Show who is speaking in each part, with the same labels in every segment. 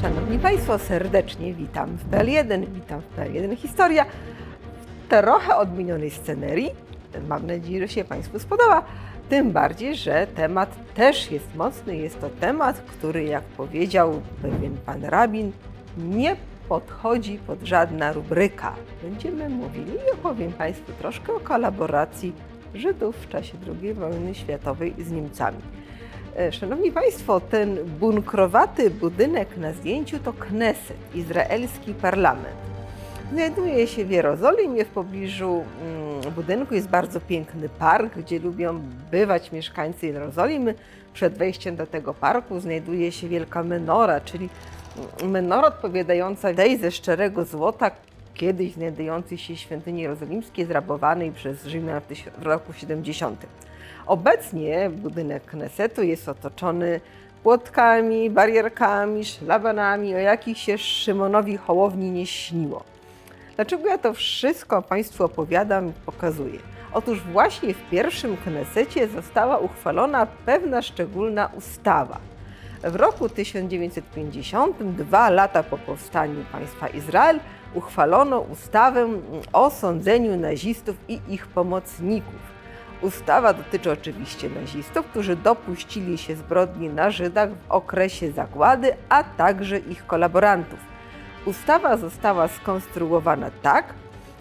Speaker 1: Szanowni Państwo, serdecznie witam w PL1, witam w PL1 Historia w trochę odmienionej scenerii. Mam nadzieję, że się Państwu spodoba. Tym bardziej, że temat też jest mocny. Jest to temat, który, jak powiedział pewien pan rabin, nie podchodzi pod żadna rubryka. Będziemy mówili i opowiem Państwu troszkę o kolaboracji Żydów w czasie II wojny światowej z Niemcami. E, Szanowni Państwo, ten bunkrowaty budynek na zdjęciu to Kneset, izraelski parlament. Znajduje się w Jerozolimie, w pobliżu mm, budynku jest bardzo piękny park, gdzie lubią bywać mieszkańcy Jerozolimy. Przed wejściem do tego parku znajduje się wielka menora, czyli mm, menora odpowiadająca tej ze szczerego złota, kiedyś znajdującej się w świątyni jerozolimskiej, zrabowanej przez Rzymian w roku 70. Obecnie budynek Knesetu jest otoczony płotkami, barierkami, szlabanami, o jakich się Szymonowi Hołowni nie śniło. Dlaczego ja to wszystko Państwu opowiadam i pokazuję? Otóż właśnie w pierwszym Knesecie została uchwalona pewna szczególna ustawa. W roku 1950, dwa lata po powstaniu państwa Izrael, uchwalono ustawę o sądzeniu nazistów i ich pomocników. Ustawa dotyczy oczywiście nazistów, którzy dopuścili się zbrodni na Żydach w okresie zagłady, a także ich kolaborantów. Ustawa została skonstruowana tak,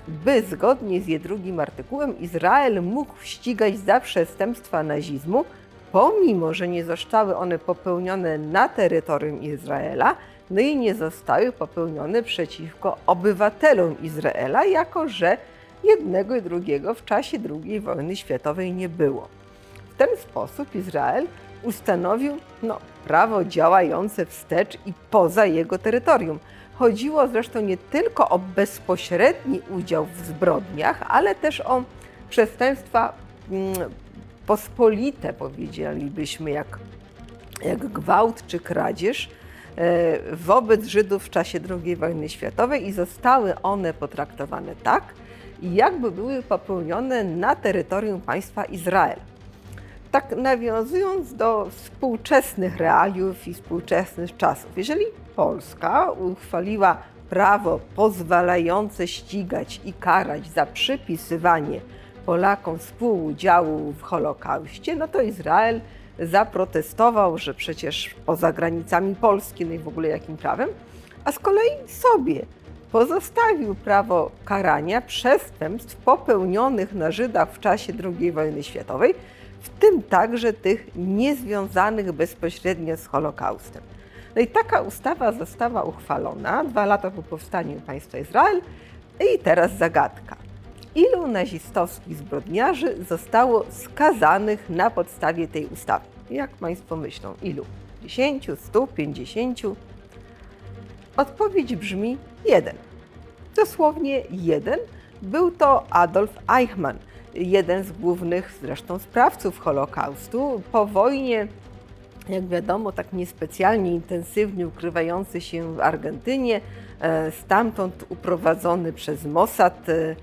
Speaker 1: by zgodnie z jej drugim artykułem Izrael mógł ścigać za przestępstwa nazizmu, pomimo że nie zostały one popełnione na terytorium Izraela, no i nie zostały popełnione przeciwko obywatelom Izraela, jako że jednego i drugiego w czasie II wojny światowej nie było. W ten sposób Izrael ustanowił no, prawo działające wstecz i poza jego terytorium. Chodziło zresztą nie tylko o bezpośredni udział w zbrodniach, ale też o przestępstwa mm, pospolite, powiedzielibyśmy, jak, jak gwałt czy kradzież e, wobec Żydów w czasie II wojny światowej i zostały one potraktowane tak, jakby były popełnione na terytorium państwa Izrael. Tak nawiązując do współczesnych realiów i współczesnych czasów, jeżeli Polska uchwaliła prawo pozwalające ścigać i karać za przypisywanie Polakom współudziału w Holokauście, no to Izrael zaprotestował, że przecież poza granicami Polski, no i w ogóle jakim prawem, a z kolei sobie pozostawił prawo karania przestępstw popełnionych na Żydach w czasie II wojny światowej, w tym także tych niezwiązanych bezpośrednio z Holokaustem. No i taka ustawa została uchwalona dwa lata po powstaniu państwa Izrael. I teraz zagadka. Ilu nazistowskich zbrodniarzy zostało skazanych na podstawie tej ustawy? Jak Państwo myślą, ilu? 10, 100, 50? Odpowiedź brzmi jeden. Dosłownie jeden. Był to Adolf Eichmann, jeden z głównych zresztą sprawców Holokaustu. Po wojnie, jak wiadomo, tak niespecjalnie intensywnie ukrywający się w Argentynie, e, stamtąd uprowadzony przez Mossad e,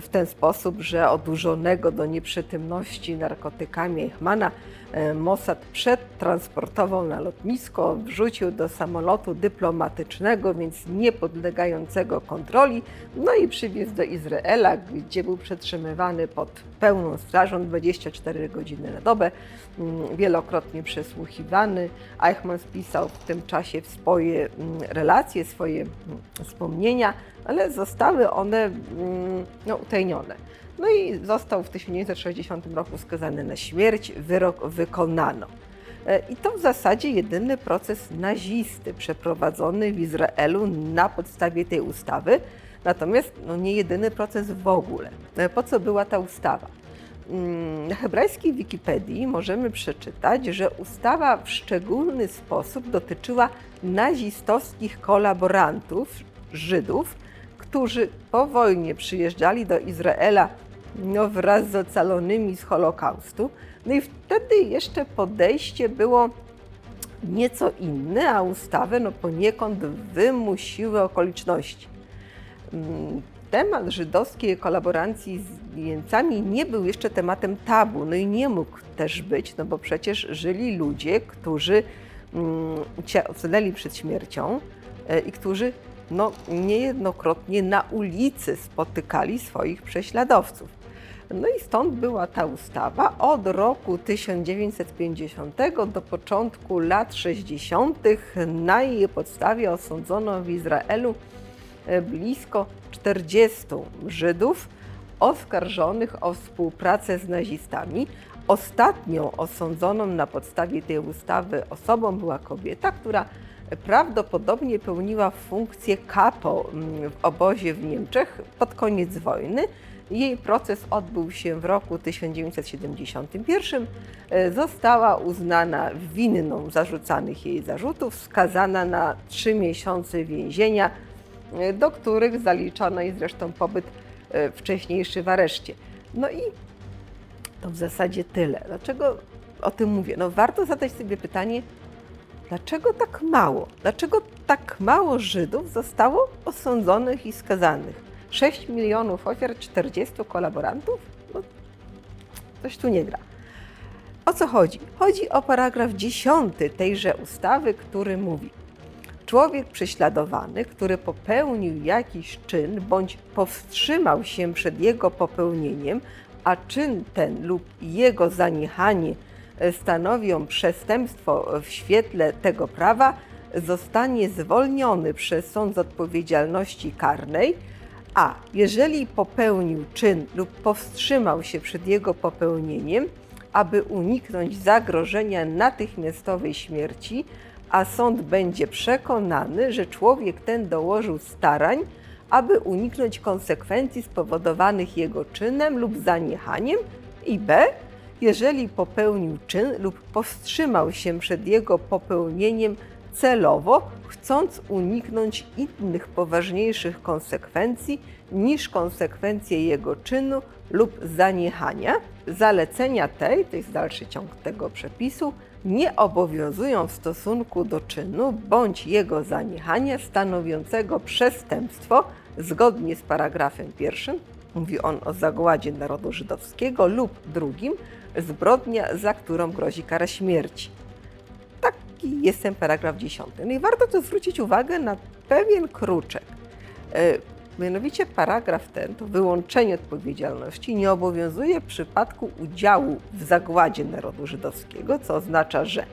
Speaker 1: w ten sposób, że odurzonego do nieprzytomności narkotykami Eichmana e, Mossad przetransportował na lotnisko, wrzucił do samolotu dyplomatycznego, więc niepodlegającego kontroli, no i przywiózł do Izraela, gdzie był przetrzymywany pod pełną strażą 24 godziny na dobę, mm, wielokrotnie przesłuchiwany. Eichmann spisał w tym czasie swoje mm, relacje, swoje mm, wspomnienia, ale zostały one mm, no, utajnione. No i został w 1960 roku skazany na śmierć, wyrok wykonano. E, I to w zasadzie jedyny proces nazisty przeprowadzony w Izraelu na podstawie tej ustawy, natomiast no, nie jedyny proces w ogóle. E, Po co była ta ustawa? Mm, Na hebrajskiej Wikipedii możemy przeczytać, że ustawa w szczególny sposób dotyczyła nazistowskich kolaborantów, Żydów, którzy po wojnie przyjeżdżali do Izraela no, wraz z ocalonymi z Holokaustu. No i wtedy jeszcze podejście było nieco inne, a ustawę no, poniekąd wymusiły okoliczności. Mm, Temat żydowskiej kolaboracji z Niemcami nie był jeszcze tematem tabu, no i nie mógł też być, no bo przecież żyli ludzie, którzy mm, ocaleli przed śmiercią e, i którzy no, niejednokrotnie na ulicy spotykali swoich prześladowców. No i stąd była ta ustawa. Od roku 1950 do początku lat 60. na jej podstawie osądzono w Izraelu e, blisko 40 Żydów oskarżonych o współpracę z nazistami. Ostatnią osądzoną na podstawie tej ustawy osobą była kobieta, która prawdopodobnie pełniła funkcję kapo mm, w obozie w Niemczech pod koniec wojny. Jej proces odbył się w roku 1971. E, Została uznana winną zarzucanych jej zarzutów, skazana na trzy miesiące więzienia, e, do których zaliczano jej zresztą pobyt e, wcześniejszy w areszcie. No i to w zasadzie tyle. Dlaczego o tym mówię? No warto zadać sobie pytanie, dlaczego tak mało? Dlaczego tak mało Żydów zostało osądzonych i skazanych? 6 milionów ofiar, 40 kolaborantów? No, coś tu nie gra. O co chodzi? Chodzi o paragraf 10 tejże ustawy, który mówi: Człowiek prześladowany, który popełnił jakiś czyn bądź powstrzymał się przed jego popełnieniem, a czyn ten lub jego zaniechanie stanowią przestępstwo w świetle tego prawa, zostanie zwolniony przez sąd z odpowiedzialności karnej, a jeżeli popełnił czyn lub powstrzymał się przed jego popełnieniem, aby uniknąć zagrożenia natychmiastowej śmierci, a sąd będzie przekonany, że człowiek ten dołożył starań, aby uniknąć konsekwencji spowodowanych jego czynem lub zaniechaniem, i b. jeżeli popełnił czyn lub powstrzymał się przed jego popełnieniem celowo, chcąc uniknąć innych poważniejszych konsekwencji niż konsekwencje jego czynu lub zaniechania. Zalecenia tej, to jest dalszy ciąg tego przepisu, nie obowiązują w stosunku do czynu bądź jego zaniechania stanowiącego przestępstwo zgodnie z paragrafem pierwszym, mówi on o zagładzie narodu żydowskiego, lub drugim, zbrodnia, za którą grozi kara śmierci. Taki jest ten paragraf 10. No i warto tu zwrócić uwagę na pewien kruczek. E, Mianowicie paragraf ten, to wyłączenie odpowiedzialności, nie obowiązuje w przypadku udziału w zagładzie narodu żydowskiego, co oznacza, że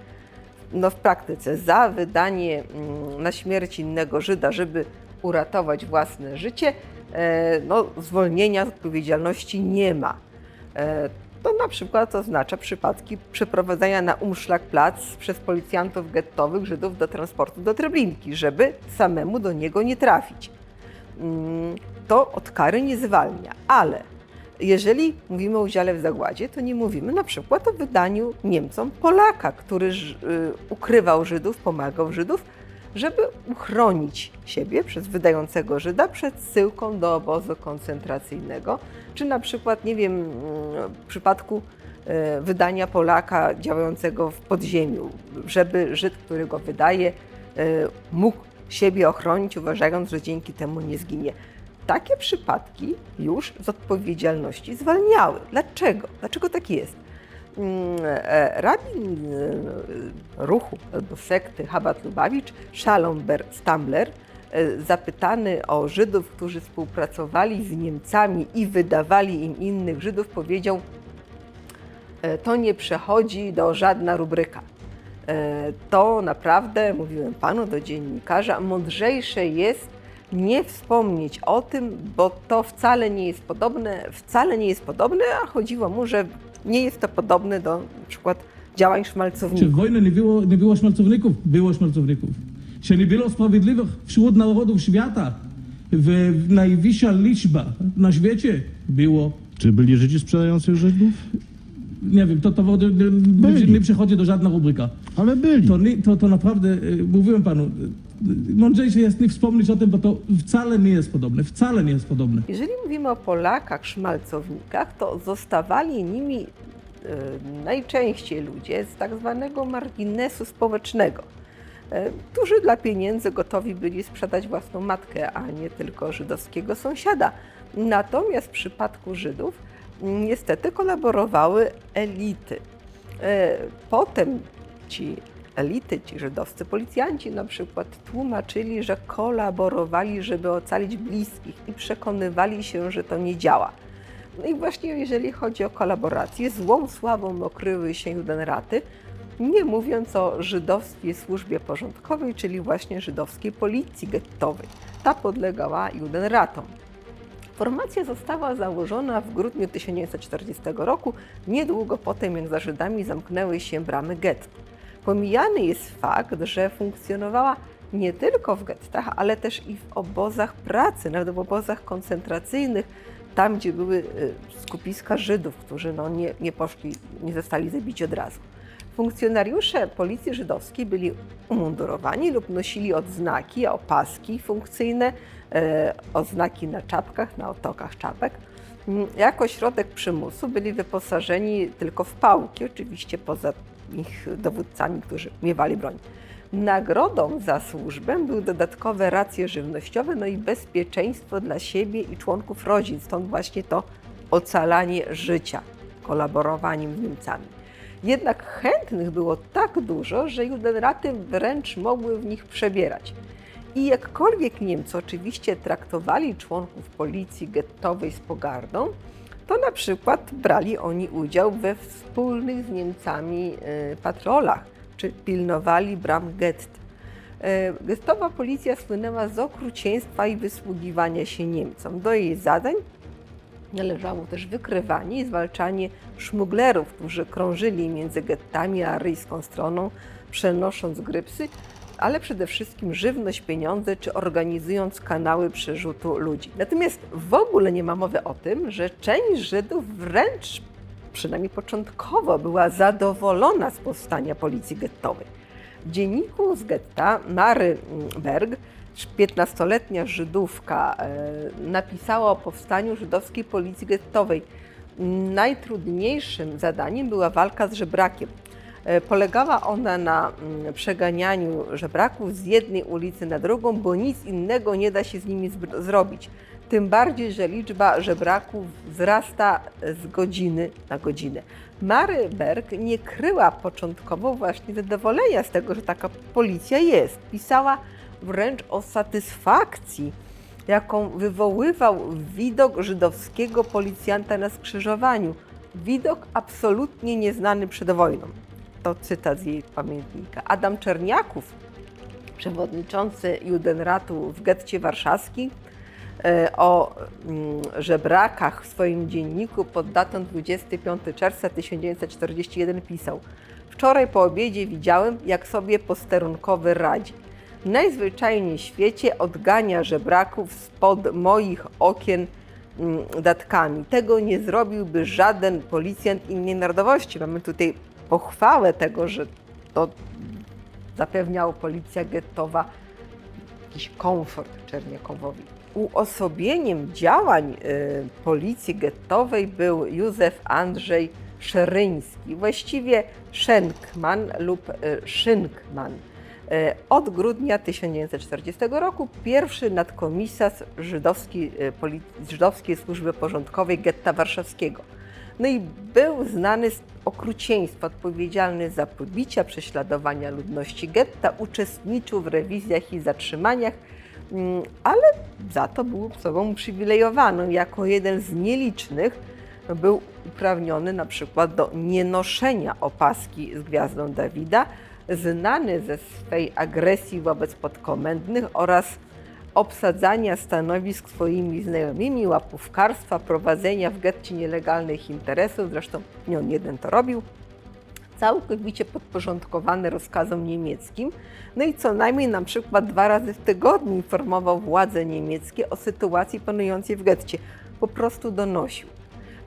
Speaker 1: no w praktyce za wydanie mm, na śmierć innego Żyda, żeby uratować własne życie, e, no, zwolnienia z odpowiedzialności nie ma. To na przykład oznacza przypadki przeprowadzania na Umschlagplatz przez policjantów gettowych Żydów do transportu do Treblinki, żeby samemu do niego nie trafić. Mm, to od kary nie zwalnia, ale jeżeli mówimy o udziale w zagładzie, to nie mówimy na przykład o wydaniu Niemcom Polaka, który y, ukrywał Żydów, pomagał Żydów, żeby uchronić siebie przez wydającego Żyda przed zsyłką do obozu koncentracyjnego, czy na przykład, nie wiem, mm, w przypadku e, wydania Polaka działającego w podziemiu, żeby Żyd, który go wydaje, e, mógł siebie ochronić, uważając, że dzięki temu nie zginie. Takie przypadki już z odpowiedzialności zwalniały. Dlaczego? Dlaczego tak jest? Mm, e, Rabin e, ruchu albo sekty Chabad Lubawicz, Schalomber Stambler, e, zapytany o Żydów, którzy współpracowali z Niemcami i wydawali im innych Żydów, powiedział: To nie przechodzi do żadna rubryka. To naprawdę, mówiłem panu do dziennikarza, mądrzejsze jest nie wspomnieć o tym, bo to wcale nie jest podobne, wcale nie jest podobne, a chodziło mu, że nie jest to podobne do na przykład działań
Speaker 2: Czy
Speaker 1: szmalcowników.
Speaker 2: wojnie nie było, nie było szmalcowników? Było szmalcowników. Czy nie było sprawiedliwych wśród narodów świata? W, w najwyższa liczba na świecie było.
Speaker 3: Czy byli Żydzi sprzedający Żydów?
Speaker 2: Nie wiem, to, to nie, nie,
Speaker 3: Byli.
Speaker 2: nie przechodzi do żadna rubryka.
Speaker 3: Ale byli.
Speaker 2: To, nie, to, to naprawdę, y, mówiłem panu, y, mądrzejsze jest nie wspomnieć o tym, bo to wcale nie jest podobne. Wcale nie jest podobne.
Speaker 1: Jeżeli mówimy o Polakach, szmalcownikach, to zostawali nimi e, najczęściej ludzie z tak zwanego marginesu społecznego, e, którzy dla pieniędzy gotowi byli sprzedać własną matkę, a nie tylko żydowskiego sąsiada. Natomiast w przypadku Żydów niestety kolaborowały elity. E, Potem ci elity, ci żydowscy policjanci na przykład, tłumaczyli, że kolaborowali, żeby ocalić bliskich i przekonywali się, że to nie działa. No i właśnie jeżeli chodzi o kolaborację, złą sławą okryły się judenraty, nie mówiąc o żydowskiej służbie porządkowej, czyli właśnie żydowskiej policji gettowej. Ta podlegała judenratom. Formacja została założona w grudniu 1940 roku, niedługo potem jak za Żydami zamknęły się bramy gett. Pomijany jest fakt, że funkcjonowała nie tylko w gettach, ale też i w obozach pracy, nawet w obozach koncentracyjnych, tam gdzie były y, skupiska Żydów, którzy no, nie, nie poszli, nie zostali zabici od razu. Funkcjonariusze policji żydowskiej byli umundurowani lub nosili odznaki, opaski funkcyjne, oznaki na czapkach, na otokach czapek. Mm, Jako środek przymusu byli wyposażeni tylko w pałki, oczywiście poza ich dowódcami, którzy miewali broń. Nagrodą za służbę były dodatkowe racje żywnościowe, no i bezpieczeństwo dla siebie i członków rodzin. Stąd właśnie to ocalanie życia, kolaborowaniem z Niemcami. Jednak chętnych było tak dużo, że judenraty wręcz mogły w nich przebierać. I jakkolwiek Niemcy oczywiście traktowali członków policji gettowej z pogardą, to na przykład brali oni udział we wspólnych z Niemcami e, patrolach, czy pilnowali bram gett. E, Gettowa policja słynęła z okrucieństwa i wysługiwania się Niemcom. Do jej zadań należało też wykrywanie i zwalczanie szmuglerów, którzy krążyli między gettami a aryjską stroną, przynosząc grypsy, ale przede wszystkim żywność, pieniądze czy organizując kanały przerzutu ludzi. Natomiast w ogóle nie ma mowy o tym, że część Żydów wręcz, przynajmniej początkowo, była zadowolona z powstania policji gettowej. W dzienniku z getta Mary Berg 15-letnia Żydówka e, napisała o powstaniu żydowskiej policji gettowej. Najtrudniejszym zadaniem była walka z żebrakiem. E, Polegała ona na mm, przeganianiu żebraków z jednej ulicy na drugą, bo nic innego nie da się z nimi zrobić. Tym bardziej, że liczba żebraków wzrasta z godziny na godzinę. Mary Berg nie kryła początkowo właśnie zadowolenia z tego, że taka policja jest. Pisała wręcz o satysfakcji, jaką wywoływał widok żydowskiego policjanta na skrzyżowaniu. Widok absolutnie nieznany przed wojną. To cytat z jej pamiętnika. Adam Czerniaków, przewodniczący Judenratu w getcie warszawskim, e, o mm, żebrakach w swoim dzienniku pod datą 25 czerwca 1941 pisał Wczoraj po obiedzie widziałem, jak sobie posterunkowy radzi. Najzwyczajniej w świecie odgania żebraków spod moich okien mm, datkami. Tego nie zrobiłby żaden policjant innej narodowości. Mamy tutaj pochwałę tego, że to zapewniała policja gettowa jakiś komfort Czerniakowowi. Uosobieniem działań y, policji gettowej był Józef Andrzej Szeryński, właściwie Schenkman lub y, Szynkman. Y, Od grudnia 1940 roku pierwszy nadkomisarz żydowskiej, poli- żydowskiej służby porządkowej getta warszawskiego. No i był znany z okrucieństwa, odpowiedzialny za pobicia, prześladowania ludności getta, uczestniczył w rewizjach i zatrzymaniach, mm, ale za to był osobą uprzywilejowaną. Jako jeden z nielicznych był uprawniony na przykład do nienoszenia opaski z gwiazdą Dawida, znany ze swej agresji wobec podkomendnych oraz obsadzania stanowisk swoimi znajomymi, łapówkarstwa, prowadzenia w getcie nielegalnych interesów, zresztą nie on jeden to robił, całkowicie podporządkowany rozkazom niemieckim, no i co najmniej na przykład dwa razy w tygodniu informował władze niemieckie o sytuacji panującej w getcie. Po prostu donosił.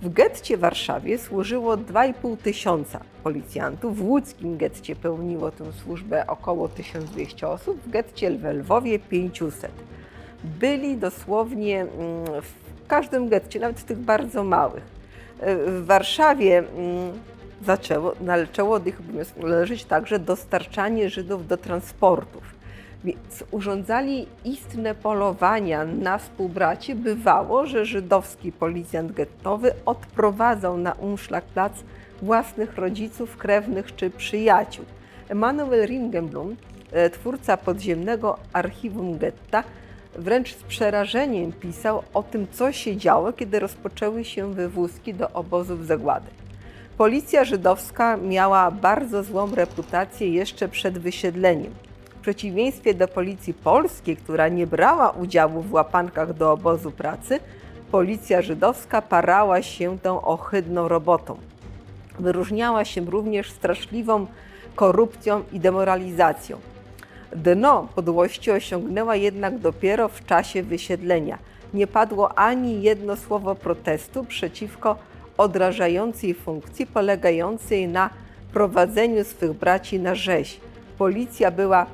Speaker 1: W getcie Warszawie służyło 2,5 tysiąca policjantów, w łódzkim getcie pełniło tę służbę około 1200 osób, w getcie w Lwowie 500. Byli dosłownie mm, w każdym getcie, nawet w tych bardzo małych. W Warszawie mm, zaczęło, należeć także dostarczanie Żydów do transportów. Więc urządzali istne polowania na współbracie. Bywało, że żydowski policjant gettowy odprowadzał na Umschlagplatz własnych rodziców, krewnych czy przyjaciół. Emanuel Ringenblum, e, twórca podziemnego archiwum getta, wręcz z przerażeniem pisał o tym, co się działo, kiedy rozpoczęły się wywózki do obozów zagłady. Policja żydowska miała bardzo złą reputację jeszcze przed wysiedleniem. Przeciwieństwie do policji polskiej, która nie brała udziału w łapankach do obozu pracy, policja żydowska parała się tą ohydną robotą. Wyróżniała się również straszliwą korupcją i demoralizacją. Dno podłości osiągnęła jednak dopiero w czasie wysiedlenia. Nie padło ani jedno słowo protestu przeciwko odrażającej funkcji polegającej na prowadzeniu swych braci na rzeź. Policja była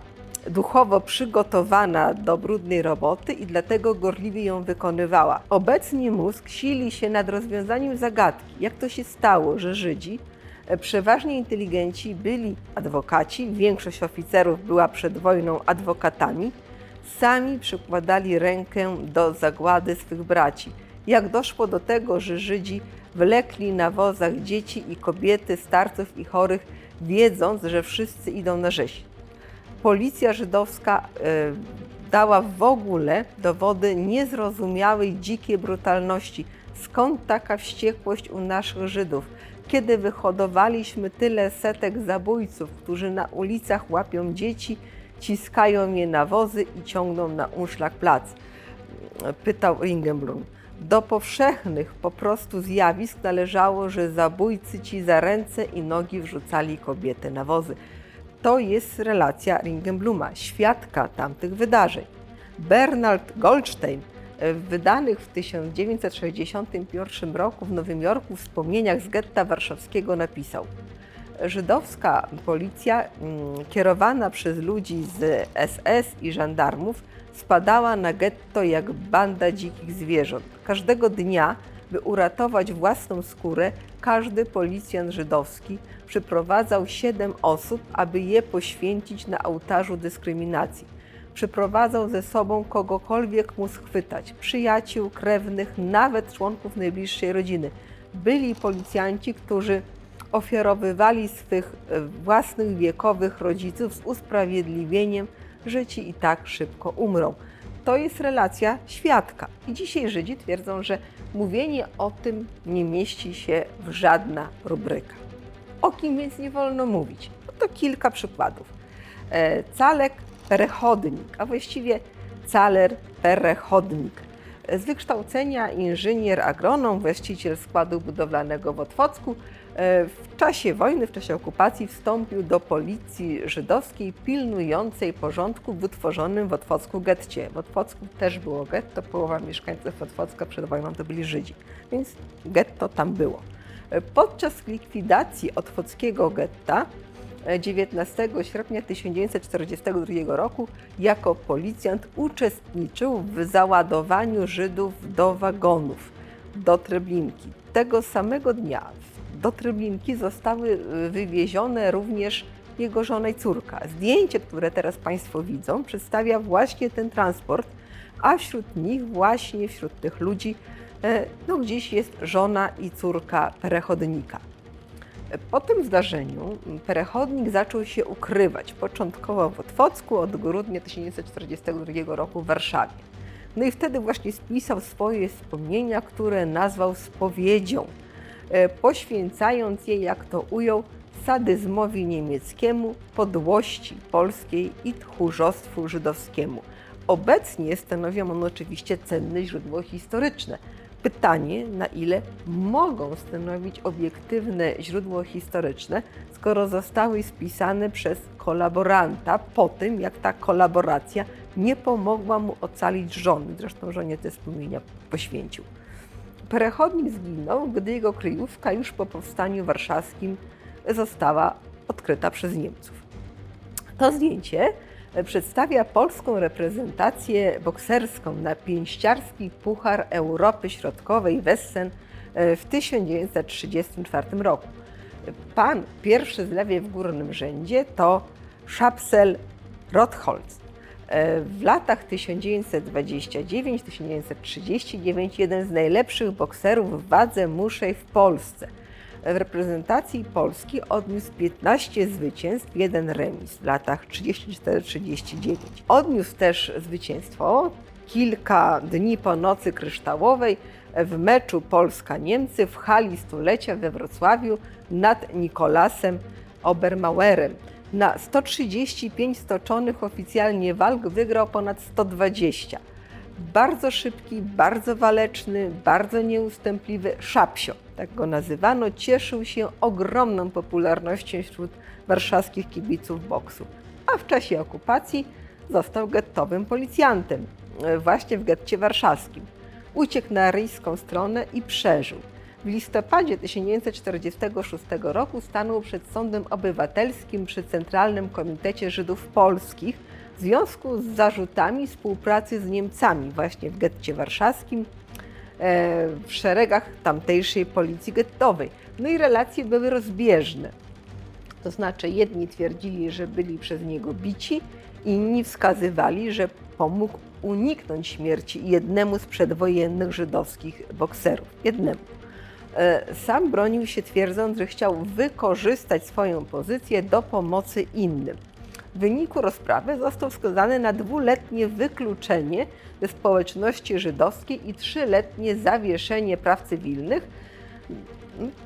Speaker 1: duchowo przygotowana do brudnej roboty i dlatego gorliwie ją wykonywała. Obecnie mózg sili się nad rozwiązaniem zagadki, jak to się stało, że Żydzi, e, przeważnie inteligenci, byli adwokaci, większość oficerów była przed wojną adwokatami, sami przykładali rękę do zagłady swych braci. Jak doszło do tego, że Żydzi wlekli na wozach dzieci i kobiety, starców i chorych, wiedząc, że wszyscy idą na rzeź. Policja żydowska e, dała w ogóle dowody niezrozumiałej, dzikiej brutalności. Skąd taka wściekłość u naszych Żydów? Kiedy wyhodowaliśmy tyle setek zabójców, którzy na ulicach łapią dzieci, ciskają je na wozy i ciągną na unszlak plac? Pytał Ringenblum. Do powszechnych po prostu zjawisk należało, że zabójcy ci za ręce i nogi wrzucali kobiety na wozy. To jest relacja Ringenbluma, świadka tamtych wydarzeń. Bernard Goldstein e, w wydanych w 1961 roku w Nowym Jorku wspomnieniach z getta warszawskiego napisał Żydowska policja mm, kierowana przez ludzi z SS i żandarmów spadała na getto jak banda dzikich zwierząt. Każdego dnia, by uratować własną skórę, każdy policjant żydowski przyprowadzał siedem osób, aby je poświęcić na ołtarzu dyskryminacji. Przyprowadzał ze sobą kogokolwiek mu schwytać, przyjaciół, krewnych, nawet członków najbliższej rodziny. Byli policjanci, którzy ofiarowywali swych e, własnych wiekowych rodziców z usprawiedliwieniem, że ci i tak szybko umrą. To jest relacja świadka. I dzisiaj Żydzi twierdzą, że mówienie o tym nie mieści się w żadna rubryka. O kim więc nie wolno mówić? No to kilka przykładów. E, Calek Perechodnik, a właściwie Caler Perechodnik. Z wykształcenia inżynier agronom, właściciel składu budowlanego w Otwocku, w czasie wojny, w czasie okupacji wstąpił do policji żydowskiej pilnującej porządku w utworzonym w Otwocku getcie. W Otwocku też było getto, połowa mieszkańców Otwocka przed wojną to byli Żydzi, więc getto tam było. E, Podczas likwidacji otwockiego getta e, 19 sierpnia 1942 roku jako policjant uczestniczył w załadowaniu Żydów do wagonów, do Treblinki. Tego samego dnia do Treblinki zostały y, wywiezione również jego żona i córka. Zdjęcie, które teraz Państwo widzą, przedstawia właśnie ten transport, a wśród nich, właśnie wśród tych ludzi, e, no gdzieś jest żona i córka perechodnika. Po tym zdarzeniu perechodnik zaczął się ukrywać, początkowo w Otwocku, od grudnia 1942 roku w Warszawie. No i wtedy właśnie spisał swoje wspomnienia, które nazwał spowiedzią, e, poświęcając je, jak to ujął, sadyzmowi niemieckiemu, podłości polskiej i tchórzostwu żydowskiemu. Obecnie stanowią one oczywiście cenne źródło historyczne. Pytanie, na ile mogą stanowić obiektywne źródło historyczne, skoro zostały spisane przez kolaboranta po tym, jak ta kolaboracja nie pomogła mu ocalić żony. Zresztą żonie te wspomnienia poświęcił. Perechodnik zginął, gdy jego kryjówka już po powstaniu warszawskim została odkryta przez Niemców. To zdjęcie przedstawia polską reprezentację bokserską na pięściarski Puchar Europy Środkowej Wessen e, w 1934 roku. Pan pierwszy z lewej w górnym rzędzie to Szapsel Rotholz. E, W latach 1929-1939 jeden z najlepszych bokserów w wadze muszej w Polsce. W reprezentacji Polski odniósł 15 zwycięstw, jeden remis w latach 34-39. Odniósł też zwycięstwo kilka dni po nocy kryształowej w meczu Polska-Niemcy w hali stulecia we Wrocławiu nad Nikolasem Obermauerem. Na 135 stoczonych oficjalnie walk wygrał ponad 120. Bardzo szybki, bardzo waleczny, bardzo nieustępliwy Szapsio, tak go nazywano, cieszył się ogromną popularnością wśród warszawskich kibiców boksu. A w czasie okupacji został gettowym policjantem, e, właśnie w getcie warszawskim. Uciekł na ryjską stronę i przeżył. W listopadzie 1946 roku stanął przed sądem obywatelskim przy Centralnym Komitecie Żydów Polskich w związku z zarzutami współpracy z Niemcami właśnie w getcie warszawskim, e, w szeregach tamtejszej policji gettowej. No i relacje były rozbieżne. To znaczy, jedni twierdzili, że byli przez niego bici, inni wskazywali, że pomógł uniknąć śmierci jednemu z przedwojennych żydowskich bokserów. Jednemu. E, Sam bronił się twierdząc, że chciał wykorzystać swoją pozycję do pomocy innym. W wyniku rozprawy został skazany na dwuletnie wykluczenie ze społeczności żydowskiej i trzyletnie zawieszenie praw cywilnych,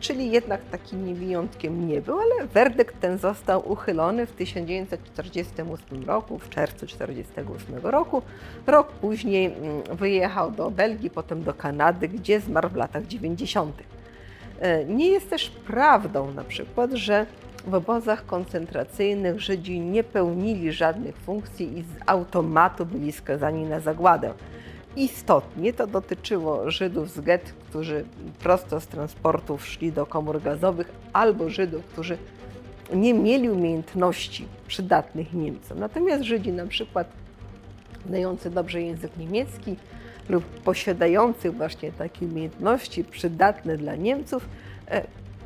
Speaker 1: czyli jednak takim wyjątkiem nie był, ale werdykt ten został uchylony w 1948 roku, w czerwcu 1948 roku. Rok później mm, wyjechał do Belgii, potem do Kanady, gdzie zmarł w latach 90. E, Nie jest też prawdą na przykład, że w obozach koncentracyjnych Żydzi nie pełnili żadnych funkcji i z automatu byli skazani na zagładę. Istotnie to dotyczyło Żydów z get, którzy prosto z transportów szli do komór gazowych, albo Żydów, którzy nie mieli umiejętności przydatnych Niemcom. Natomiast Żydzi na przykład znający dobrze język niemiecki lub posiadający właśnie takie umiejętności przydatne dla Niemców,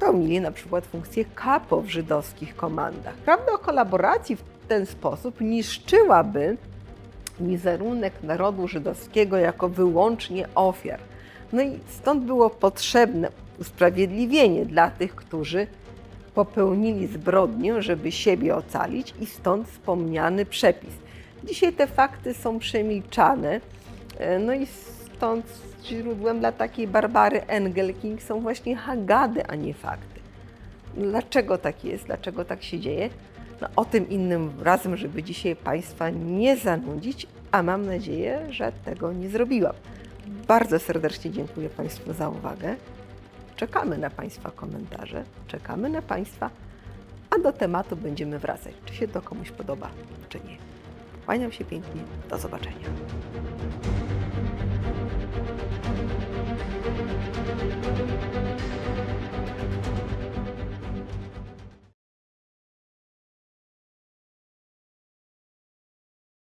Speaker 1: pełnili na przykład funkcję kapo w żydowskich komandach. Prawda o kolaboracji w ten sposób niszczyłaby wizerunek narodu żydowskiego jako wyłącznie ofiar. No i stąd było potrzebne usprawiedliwienie dla tych, którzy popełnili zbrodnię, żeby siebie ocalić i stąd wspomniany przepis. Dzisiaj te fakty są przemilczane, no i stąd źródłem dla takiej Barbary Engelking są właśnie Hagady, a nie fakty. Dlaczego tak jest? Dlaczego tak się dzieje? No, o tym innym razem, żeby dzisiaj Państwa nie zanudzić, a mam nadzieję, że tego nie zrobiłam. Bardzo serdecznie dziękuję Państwu za uwagę. Czekamy na Państwa komentarze, czekamy na Państwa, a do tematu będziemy wracać, czy się to komuś podoba, czy nie. Kłaniam się pięknie, do zobaczenia. thank you